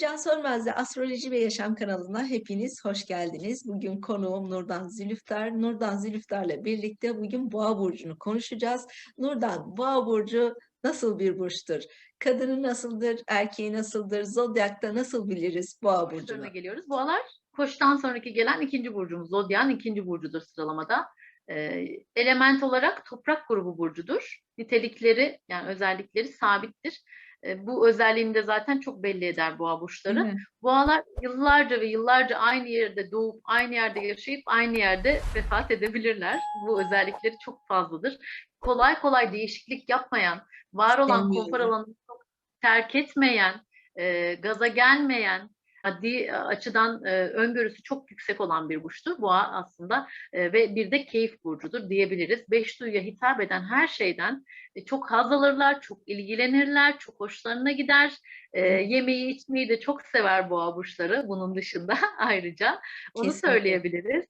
Gülcan Sönmez'le Astroloji ve Yaşam kanalına hepiniz hoş geldiniz. Bugün konuğum Nurdan Zülüftar. Nurdan Zülüftar'la birlikte bugün Boğa Burcu'nu konuşacağız. Nurdan, Boğa Burcu nasıl bir burçtur? Kadını nasıldır, erkeği nasıldır, zodyakta nasıl biliriz Boğa Burcu'nu? Geliyoruz. Boğalar koçtan sonraki gelen ikinci burcumuz. Zodyan ikinci burcudur sıralamada. Ee, element olarak toprak grubu burcudur. Nitelikleri yani özellikleri sabittir. Bu özelliğini de zaten çok belli eder boğa burçları. Mi? Boğalar yıllarca ve yıllarca aynı yerde doğup aynı yerde yaşayıp aynı yerde vefat edebilirler. Bu özellikleri çok fazladır. Kolay kolay değişiklik yapmayan, var olan konfor alanını çok terk etmeyen, e, gaza gelmeyen, maddi açıdan e, öngörüsü çok yüksek olan bir burçtur. Boğa aslında e, ve bir de keyif burcudur diyebiliriz. Beş duyuya hitap eden her şeyden e, çok haz alırlar, çok ilgilenirler, çok hoşlarına gider. E, yemeği içmeyi de çok sever boğa burçları bunun dışında ayrıca. Onu Kesinlikle. söyleyebiliriz.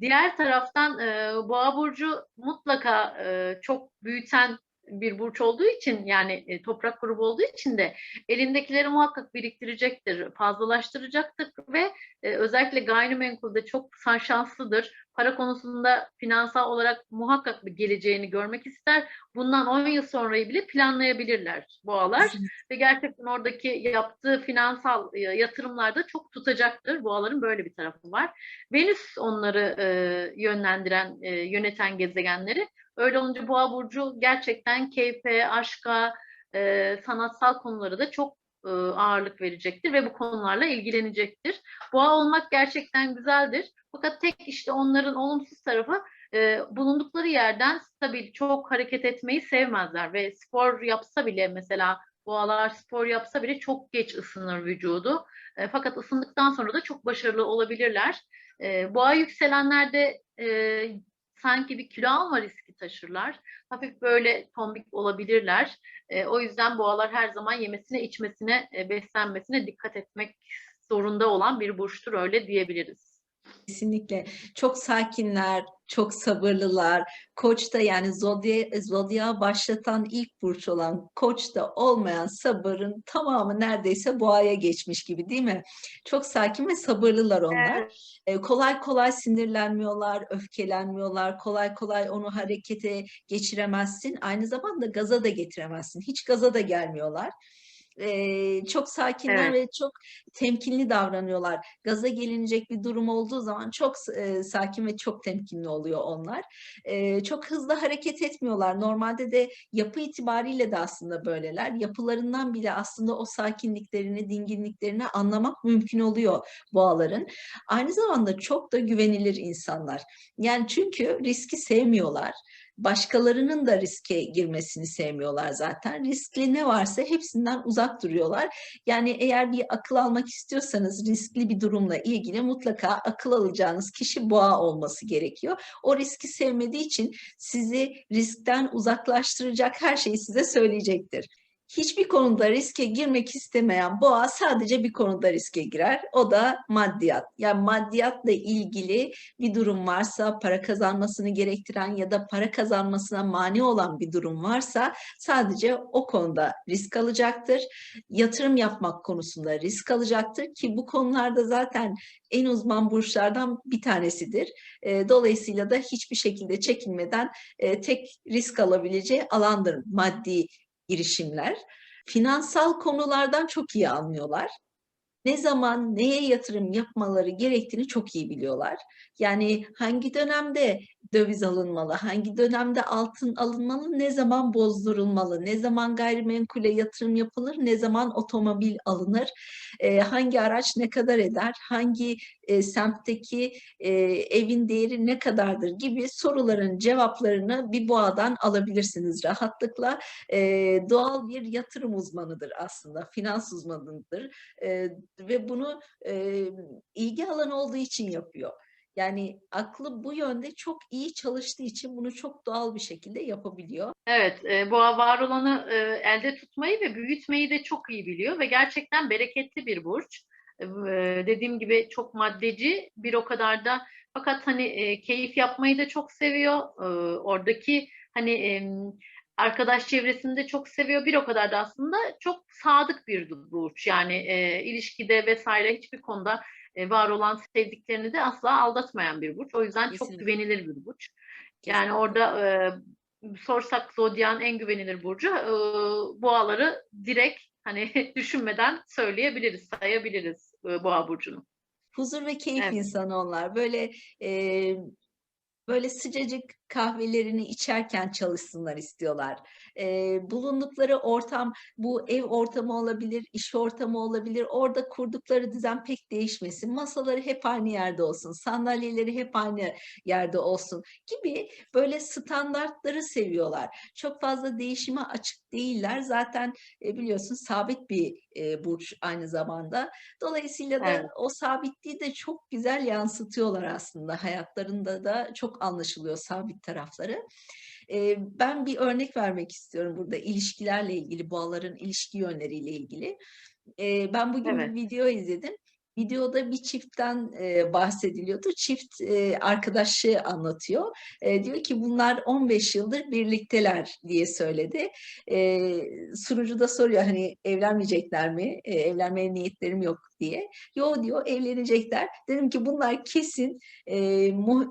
Diğer taraftan e, boğa burcu mutlaka e, çok büyüten bir burç olduğu için yani e, toprak grubu olduğu için de elindekileri muhakkak biriktirecektir, fazlalaştıracaktır ve e, özellikle gayrimenkulde çok şanslıdır. Para konusunda finansal olarak muhakkak bir geleceğini görmek ister. Bundan 10 yıl sonrayı bile planlayabilirler boğalar ve gerçekten oradaki yaptığı finansal e, yatırımlar da çok tutacaktır. Boğaların böyle bir tarafı var. Venüs onları e, yönlendiren, e, yöneten gezegenleri. Öyle olunca Boğa burcu gerçekten keyfe, aşka, e, sanatsal konulara da çok e, ağırlık verecektir ve bu konularla ilgilenecektir. Boğa olmak gerçekten güzeldir. Fakat tek işte onların olumsuz tarafı e, bulundukları yerden stabil, çok hareket etmeyi sevmezler ve spor yapsa bile mesela boğalar spor yapsa bile çok geç ısınır vücudu. E, fakat ısındıktan sonra da çok başarılı olabilirler. E, boğa yükselenlerde e, sanki bir kilo alma riski taşırlar. Hafif böyle tombik olabilirler. E, o yüzden boğalar her zaman yemesine, içmesine, e, beslenmesine dikkat etmek zorunda olan bir burçtur öyle diyebiliriz. Kesinlikle. Çok sakinler, çok sabırlılar. Koç'ta yani zodya, zodya başlatan ilk burç olan Koç'ta olmayan sabırın tamamı neredeyse boğaya geçmiş gibi değil mi? Çok sakin ve sabırlılar onlar. E, kolay kolay sinirlenmiyorlar, öfkelenmiyorlar, kolay kolay onu harekete geçiremezsin. Aynı zamanda gaza da getiremezsin. Hiç gaza da gelmiyorlar. E, çok sakinler Evet. ve çok temkinli davranıyorlar. Gaza gelinecek bir durum olduğu zaman çok e, sakin ve çok temkinli oluyor onlar. E, çok hızlı hareket etmiyorlar. Normalde de yapı itibariyle de aslında böyleler. Yapılarından bile aslında o sakinliklerini, dinginliklerini anlamak mümkün oluyor boğaların. Aynı zamanda çok da güvenilir insanlar. Yani çünkü riski sevmiyorlar. Başkalarının da riske girmesini sevmiyorlar zaten. Riskli ne varsa hepsinden uzak duruyorlar. Yani eğer bir akıl almak istiyorsanız riskli bir durumla ilgili mutlaka akıl alacağınız kişi boğa olması gerekiyor. O riski sevmediği için sizi riskten uzaklaştıracak her şeyi size söyleyecektir. Hiçbir konuda riske girmek istemeyen boğa sadece bir konuda riske girer. O da maddiyat. Yani maddiyatla ilgili bir durum varsa, para kazanmasını gerektiren ya da para kazanmasına mani olan bir durum varsa sadece o konuda risk alacaktır. Yatırım yapmak konusunda risk alacaktır ki bu konularda zaten en uzman burçlardan bir tanesidir. E, Dolayısıyla da hiçbir şekilde çekinmeden e, tek risk alabileceği alandır maddi girişimler. Finansal konulardan çok iyi anlıyorlar. Ne zaman neye yatırım yapmaları gerektiğini çok iyi biliyorlar. Yani hangi dönemde döviz alınmalı, hangi dönemde altın alınmalı, ne zaman bozdurulmalı, ne zaman gayrimenkule yatırım yapılır, ne zaman otomobil alınır, e, hangi araç ne kadar eder, hangi e, semtteki e, evin değeri ne kadardır? Gibi soruların cevaplarını bir boğadan alabilirsiniz rahatlıkla. E, doğal bir yatırım uzmanıdır aslında, finans uzmanıdır. E, ve bunu e, ilgi alanı olduğu için yapıyor. Yani aklı bu yönde çok iyi çalıştığı için bunu çok doğal bir şekilde yapabiliyor. Evet, e, boğa var olanı e, elde tutmayı ve büyütmeyi de çok iyi biliyor ve gerçekten bereketli bir burç. E, dediğim gibi çok maddeci, bir o kadar da fakat hani e, keyif yapmayı da çok seviyor. E, oradaki hani e, arkadaş çevresini de çok seviyor. Bir o kadar da aslında çok sadık bir burç. Yani e, ilişkide vesaire hiçbir konuda e, var olan sevdiklerini de asla aldatmayan bir burç. O yüzden çok Kesinlikle. güvenilir bir burç. Yani Kesinlikle. orada e, sorsak zodyan en güvenilir burcu e, boğaları direkt hani düşünmeden söyleyebiliriz, sayabiliriz e, boğa burcunu. Huzur ve keyif Evet. insanı onlar. Böyle e, böyle sıcacık kahvelerini içerken çalışsınlar istiyorlar. E, bulundukları ortam bu ev ortamı olabilir, iş ortamı olabilir. Orada kurdukları düzen pek değişmesin. Masaları hep aynı yerde olsun, sandalyeleri hep aynı yerde olsun gibi böyle standartları seviyorlar. Çok fazla değişime açık değiller. Zaten e, biliyorsun sabit bir e, burç aynı zamanda. Dolayısıyla da Evet. o sabitliği de çok güzel yansıtıyorlar aslında. Hayatlarında da çok anlaşılıyor sabit tarafları. Ee, ben bir örnek vermek istiyorum burada ilişkilerle ilgili, boğaların ilişki yönleriyle ilgili. Ben bugün Evet. bir video izledim. Videoda bir çiftten e, bahsediliyordu. Çift e, arkadaşı anlatıyor. E, diyor ki bunlar 15 yıldır birlikteler diye söyledi. E, sunucu da soruyor hani evlenmeyecekler mi? E, evlenmeye niyetlerim yok diye. Yo diyor evlenecekler. Dedim ki bunlar kesin e,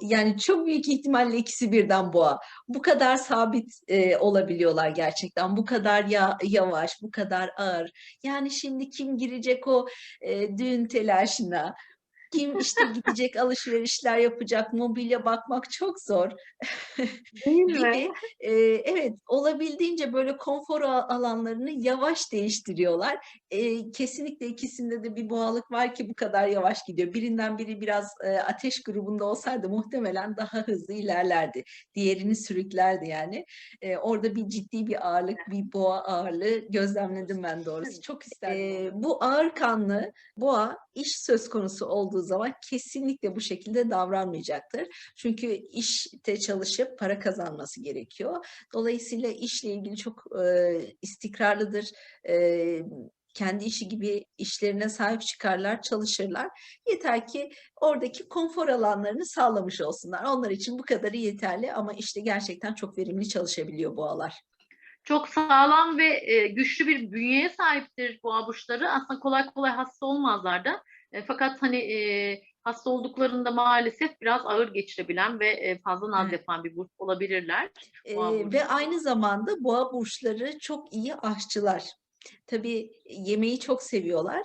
yani çok büyük ihtimalle ikisi birden boğa. Bu kadar sabit e, olabiliyorlar gerçekten. Bu kadar ya, yavaş, bu kadar ağır. Yani şimdi kim girecek o e, düğün telaşına? Kim işte gidecek alışverişler yapacak, mobilya bakmak çok zor Değil gibi e, evet olabildiğince böyle konfor alanlarını yavaş değiştiriyorlar. E, kesinlikle ikisinde de bir boğalık var ki bu kadar yavaş gidiyor. Birinden biri biraz e, ateş grubunda olsaydı muhtemelen daha hızlı ilerlerdi. Diğerini sürüklerdi yani. E, orada bir ciddi bir ağırlık, bir boğa ağırlığı gözlemledim ben doğrusu. Çok isterdim. E, bu ağır kanlı boğa iş söz konusu olduğu zaman kesinlikle bu şekilde davranmayacaktır. Çünkü işte çalışıp para kazanması gerekiyor. Dolayısıyla işle ilgili çok e, istikrarlıdır. E, kendi işi gibi işlerine sahip çıkarlar, çalışırlar. Yeter ki oradaki konfor alanlarını sağlamış olsunlar. Onlar için bu kadarı yeterli ama işte gerçekten çok verimli çalışabiliyor boğalar. Çok sağlam ve e, güçlü bir bünyeye sahiptir boğa burçları. Aslında kolay kolay hasta olmazlar da. E, fakat hani e, hasta olduklarında maalesef biraz ağır geçirebilen ve e, fazla naz Evet. yapan bir burç olabilirler. Burcu. ve aynı zamanda boğa burçları çok iyi aşçılar. Tabii yemeği çok seviyorlar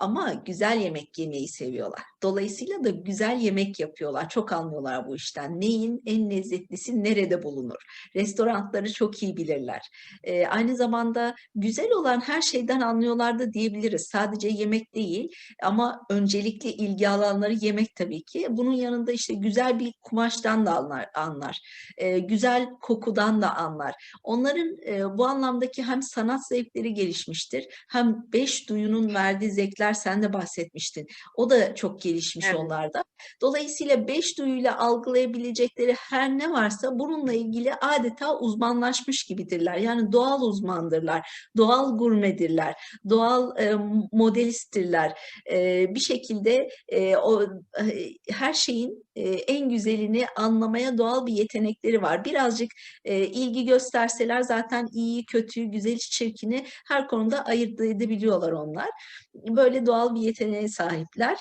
ama güzel yemek yemeyi seviyorlar. Dolayısıyla da güzel yemek yapıyorlar. Çok anlıyorlar bu işten. Neyin en lezzetlisi nerede bulunur? Restoranları çok iyi bilirler. Ee, aynı zamanda güzel olan her şeyden anlıyorlar da diyebiliriz. Sadece yemek değil ama öncelikli ilgi alanları yemek tabii ki. Bunun yanında işte güzel bir kumaştan da anlar. anlar e, güzel kokudan da anlar. Onların e, bu anlamdaki hem sanat zevkleri gelişmiştir, hem beş duyunun verdiği zevkler sen de bahsetmiştin. O da çok gelişmiş Evet. onlarda. Dolayısıyla beş duyuyla algılayabilecekleri her ne varsa bununla ilgili adeta uzmanlaşmış gibidirler. Yani doğal uzmandırlar, doğal gurmedirler, doğal e, modelisttirler. E, bir şekilde e, o e, her şeyin e, en güzelini anlamaya doğal bir yetenekleri var. Birazcık e, ilgi gösterseler zaten iyiyi, kötüyü, güzeli, çirkini her konuda ayırt edebiliyorlar onlar. Böyle doğal bir yeteneğe sahipler.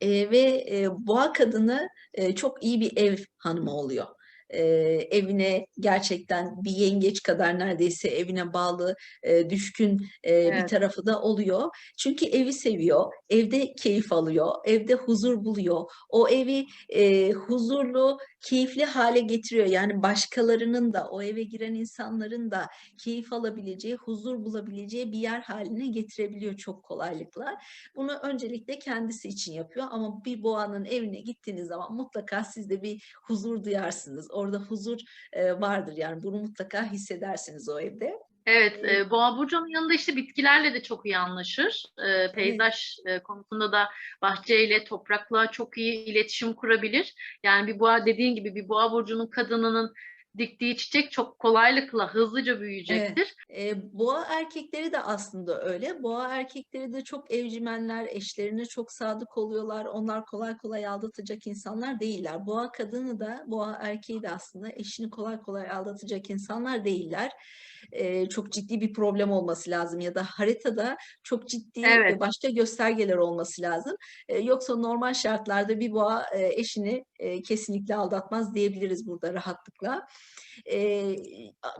E, ve e, boğa kadını e, çok iyi bir ev hanımı oluyor. E, evine gerçekten bir yengeç kadar neredeyse evine bağlı, e, düşkün e, bir Evet. tarafı da oluyor. Çünkü evi seviyor, evde keyif alıyor, evde huzur buluyor. O evi e, huzurlu, keyifli hale getiriyor. Yani başkalarının da o eve giren insanların da keyif alabileceği, huzur bulabileceği bir yer haline getirebiliyor çok kolaylıkla. Bunu öncelikle kendisi için yapıyor ama bir boğanın evine gittiğiniz zaman mutlaka siz de bir huzur duyarsınız. Orada huzur e, vardır yani bunu mutlaka hissedersiniz o evde. Evet, e, Boğa burcunun yanında işte bitkilerle de çok iyi anlaşır. E, peyzaj e, konusunda da bahçeyle, toprakla çok iyi iletişim kurabilir. Yani bir boğa dediğin gibi bir boğa burcunun kadınının diktiği çiçek çok kolaylıkla hızlıca büyüyecektir. E, boğa erkekleri de aslında öyle. Boğa erkekleri de çok evcimenler, eşlerine çok sadık oluyorlar. Onlar kolay kolay aldatacak insanlar değiller. Boğa kadını da, boğa erkeği de aslında eşini kolay kolay aldatacak insanlar değiller. E, çok ciddi bir problem olması lazım ya da haritada çok ciddi e, Evet. başka göstergeler olması lazım. E, yoksa normal şartlarda bir boğa e, eşini e, kesinlikle aldatmaz diyebiliriz burada rahatlıkla.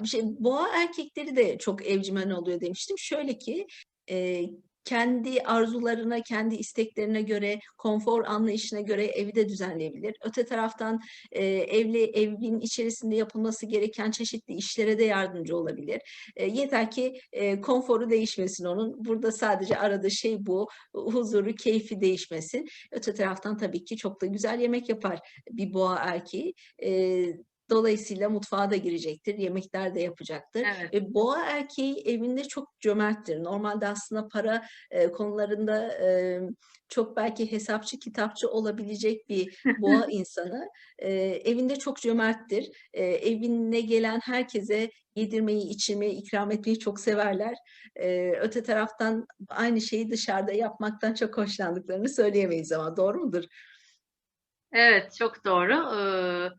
Bir şey boğa erkekleri de çok evcimen oluyor demiştim. Şöyle ki, eee, kendi arzularına, kendi isteklerine göre, konfor anlayışına göre evi de düzenleyebilir. Öte taraftan, eee, evli evin içerisinde yapılması gereken çeşitli işlere de yardımcı olabilir. Eee, yeter ki, eee, konforu değişmesin onun. Burada sadece aradığı şey bu. Huzuru, keyfi değişmesin. Öte taraftan tabii ki çok da güzel yemek yapar bir boğa erkeği. Eee, dolayısıyla mutfağa da girecektir, yemekler de yapacaktır. Evet. Ve boğa erkeği evinde çok cömerttir. Normalde aslında para, eee, konularında, emm, çok belki hesapçı kitapçı olabilecek bir boğa insanı, eee, evinde çok cömerttir. Eee, evine gelen herkese yedirmeyi, içirmeyi, ikram etmeyi çok severler. Eee, öte taraftan aynı şeyi dışarıda yapmaktan çok hoşlandıklarını söyleyemeyiz ama doğru mudur? Evet, çok doğru. Iıı,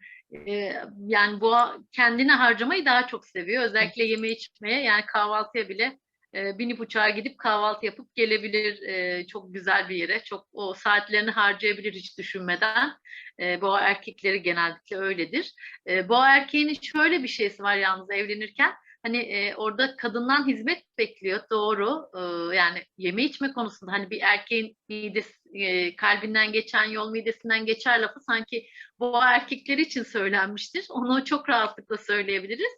eee, yani boğa kendine harcamayı daha çok seviyor. Özellikle yeme içmeye, yani kahvaltıya bile, eee, binip uçağa gidip kahvaltı yapıp gelebilir, eee, çok güzel bir yere. Çok o saatlerini harcayabilir hiç düşünmeden. Eee, boğa erkekleri genellikle öyledir. Eee, boğa erkeğinin şöyle bir şeysi var yalnız evlenirken, hani, eee, orada kadından hizmet bekliyor, doğru. Iıı, yani yeme içme konusunda, hani, bir erkeğin midesi eee, kalbinden geçen yol midesinden geçer lafı sanki boğa erkekleri için söylenmiştir. Onu çok rahatlıkla söyleyebiliriz.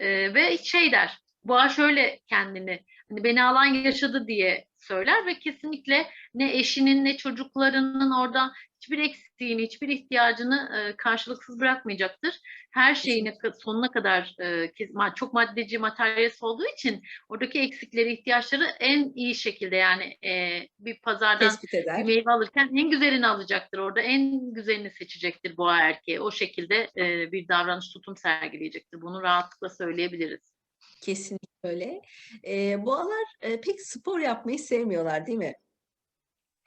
Eee, ve şey der, boğa şöyle kendini, hani, beni alan yaşadı diye söyler ve kesinlikle ne eşinin ne çocuklarının orada hiçbir eksiğini, hiçbir ihtiyacını, eee, karşılıksız bırakmayacaktır. Her şeyine sonuna kadar, ma çok maddeci, materyalist olduğu için oradaki eksikleri, ihtiyaçları en iyi şekilde yani, eee, bir pazardan bir meyve alırken en güzelini alacaktır orada, en güzelini seçecektir boğa erkeği. O şekilde, eee, bir davranış, tutum sergileyecektir. Bunu rahatlıkla söyleyebiliriz. Kesinlikle öyle. Eee, boğalar, eee, pek spor yapmayı sevmiyorlar, değil mi?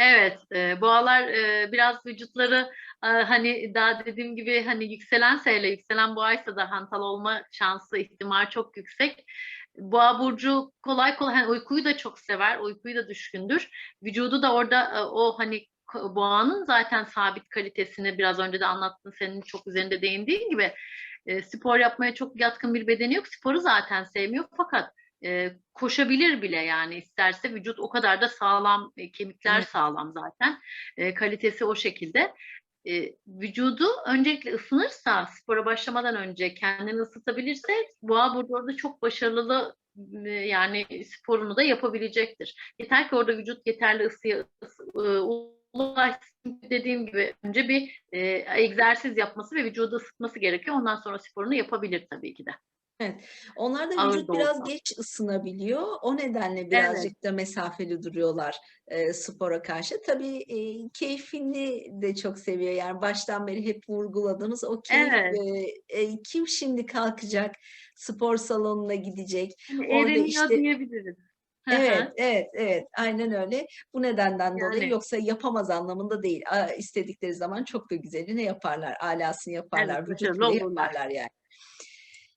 Evet, eee, boğalar, eee, biraz vücutları, aaa, hani, daha dediğim gibi, hani, yükselense hele yükselen boğaysa da hantal olma şansı, ihtimali çok yüksek. Boğa burcu kolay kolay, hani, uykuyu da çok sever, uykuyu da düşkündür. Vücudu da orada, aaa, o, hani, boğanın zaten sabit kalitesini biraz önce de anlattın, senin çok üzerinde değindiğin gibi, eee, spor yapmaya çok yatkın bir bedeni yok. Sporu zaten sevmiyor fakat, eee, koşabilir bile yani isterse. Vücut o kadar da sağlam, eee, kemikler Evet. sağlam zaten. Eee, kalitesi o şekilde. Eee, vücudu öncelikle ısınırsa, spora başlamadan önce kendini ısıtabilirse boğa burcu orada çok başarılı, ııı, yani sporunu da yapabilecektir. Yeter ki orada vücut yeterli ısıya ısı ulaşsın. Dediğim gibi önce bir, eee, egzersiz yapması ve vücudu ısıtması gerekiyor. Ondan sonra sporunu yapabilir tabii ki de. Evet. Onlarda Ağır vücut biraz olsa. geç ısınabiliyor. O nedenle Evet. birazcık da mesafeli duruyorlar, eee, spora karşı. Tabii, eee, keyfini de çok seviyor. Yani baştan beri hep vurguladığımız o keyif, Evet. eee, eee, kim şimdi kalkacak, spor salonuna gidecek, Hani, orada eriniyor işte diyebiliriz. Evet, evet, evet, aynen öyle. Bu nedenden dolayı Yani. yoksa yapamaz anlamında değil. İstedikleri zaman çok da güzelini yaparlar, âlâsını yaparlar, Evet, vücut başarılı bile olurlar. yaparlar yani.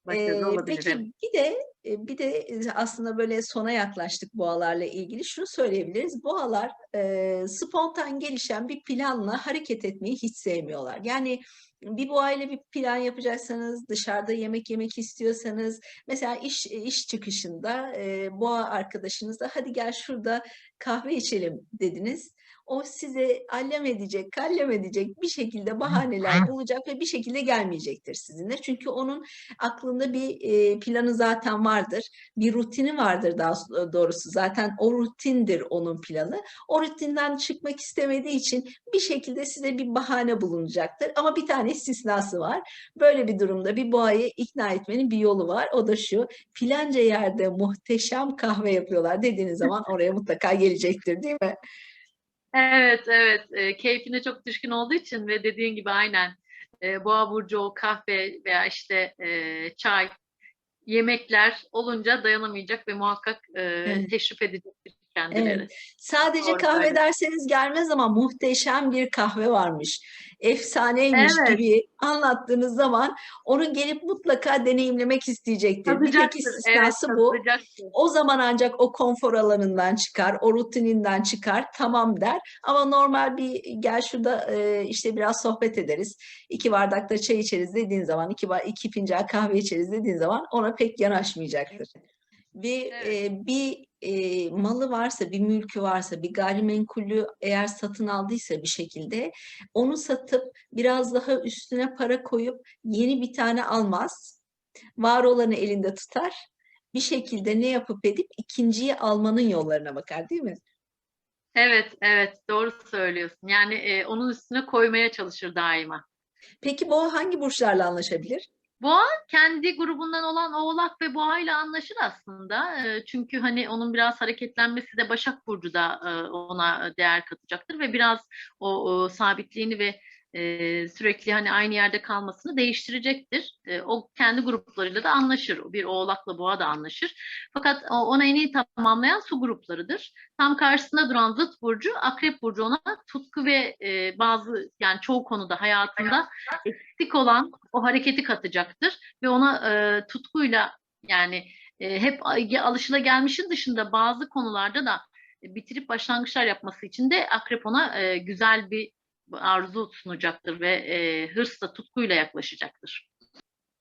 Başarılı olabilir, peki bir de, bir de, aslında böyle sona yaklaştık boğalarla ilgili. Şunu söyleyebiliriz, boğalar, eee, spontan gelişen bir planla hareket etmeyi hiç sevmiyorlar. Yani bir boğayla bir plan yapacaksanız, dışarıda yemek yemek istiyorsanız, mesela iş iş çıkışında, eee, boğa arkadaşınıza "Hadi gel şurada kahve içelim." dediniz. O size allem edecek, kallem edecek bir şekilde bahaneler bulacak ve bir şekilde gelmeyecektir sizinle. Çünkü onun aklında bir, planı zaten vardır. Bir rutini vardır daha doğrusu. Zaten o rutindir onun planı. O rutinden çıkmak istemediği için bir şekilde size bir bahane bulunacaktır ama bir tane istisnası var. Böyle bir durumda bir boğayı ikna etmenin bir yolu var. O da şu: "Filanca yerde muhteşem kahve yapıyorlar." dediğiniz zaman oraya mutlaka gelecektir, değil mi? Evet, evet. Eee, keyfine çok düşkün olduğu için ve dediğin gibi aynen, e, boğa burcu o kahve veya işte e, çay, yemekler olunca dayanamayacak ve muhakkak e, Evet. teşrif edecektir kendileri. Evet. Sadece Doğru kahve söylüyorsun. derseniz gelmez ama muhteşem bir kahve varmış. Efsaneymiş Evet. gibi anlattığınız zaman onu gelip mutlaka deneyimlemek isteyecektir. Bir tek Tadacaktır, evet, istisnası bu. O zaman ancak o konfor alanından çıkar, o rutininden çıkar, tamam der. Ama normal bir gel şurada e, işte biraz sohbet ederiz, iki bardak da çay içeriz dediğin zaman, iki, iki fincan kahve içeriz dediğin zaman ona pek yanaşmayacaktır. Bir, Evet. e, bir e, malı varsa, bir mülkü varsa, bir gayrimenkulü eğer satın aldıysa bir şekilde onu satıp biraz daha üstüne para koyup yeni bir tane almaz. Var olanı elinde tutar bir şekilde ne yapıp edip ikinciyi almanın yollarına bakar değil mi? Evet, evet doğru söylüyorsun. Yani e, onun üstüne koymaya çalışır daima. Peki boğa hangi burçlarla anlaşabilir? Boğa kendi grubundan olan Oğlak ve Boğa ile anlaşır aslında. E, Çünkü hani onun biraz hareketlenmesi de Başak Burcu da e, ona değer katacaktır ve biraz o sabitliğini ve e, sürekli hani aynı yerde kalmasını değiştirecektir. E, O kendi gruplarıyla da anlaşır. Bir Oğlak'la Boğa da anlaşır. Fakat o- ona en iyi tamamlayan su gruplarıdır. Tam karşısında duran Zıt Burcu, Akrep Burcu ona tutku ve e, bazı yani çoğu konuda hayatında eksik olan o hareketi katacaktır ve ona e, tutkuyla yani e, hep alışılagelmişin dışında bazı konularda da bitirip başlangıçlar yapması için de akrep ona e, güzel bir arzu sunacaktır ve e, hırsla tutkuyla yaklaşacaktır.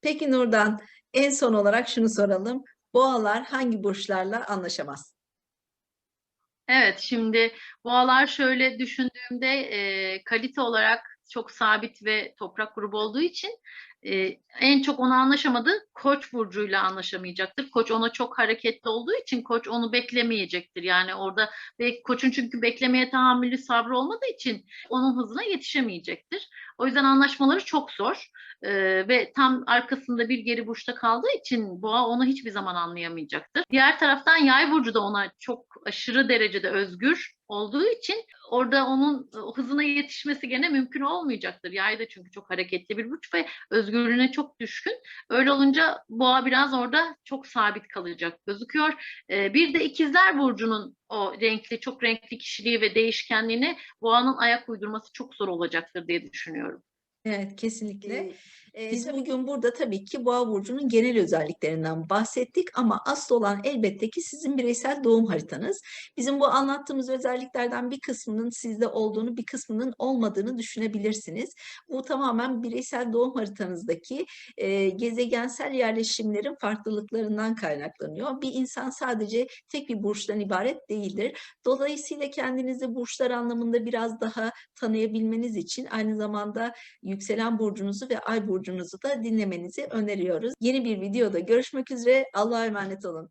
Peki Nurdan en son olarak şunu soralım. Boğalar hangi burçlarla anlaşamaz? Evet, şimdi boğalar şöyle düşündüğümde e, kalite olarak çok sabit ve toprak grubu olduğu için e, en çok ona anlaşamadığı Koç burcuyla anlaşamayacaktır. Koç ona çok hareketli olduğu için Koç onu beklemeyecektir. Yani orada ve Koç'un çünkü beklemeye tahammülü sabrı olmadığı için onun hızına yetişemeyecektir. O yüzden anlaşmaları çok zor. E, ve tam arkasında bir geri burçta kaldığı için boğa onu hiçbir zaman anlayamayacaktır. Diğer taraftan yay burcu da ona çok aşırı derecede özgür olduğu için orada onun e, hızına yetişmesi gene mümkün olmayacaktır. Yay da çünkü çok hareketli bir burç ve özgürlüğüne çok düşkün. Öyle olunca boğa biraz orada çok sabit kalacak gözüküyor. Ee, bir de ikizler burcunun o renkli, çok renkli kişiliği ve değişkenliğine boğanın ayak uydurması çok zor olacaktır diye düşünüyorum. Evet, kesinlikle. Ee, Biz bugün burada tabii ki Boğa burcunun genel özelliklerinden bahsettik ama asıl olan elbette ki sizin bireysel doğum haritanız. Bizim bu anlattığımız özelliklerden bir kısmının sizde olduğunu, bir kısmının olmadığını düşünebilirsiniz. Bu tamamen bireysel doğum haritanızdaki e, gezegensel yerleşimlerin farklılıklarından kaynaklanıyor. Bir insan sadece tek bir burçtan ibaret değildir. Dolayısıyla kendinizi burçlar anlamında biraz daha tanıyabilmeniz için aynı zamanda yükselen burcunuzu ve ay burcunuzu da dinlemenizi öneriyoruz. Yeni bir videoda görüşmek üzere. Allah'a emanet olun.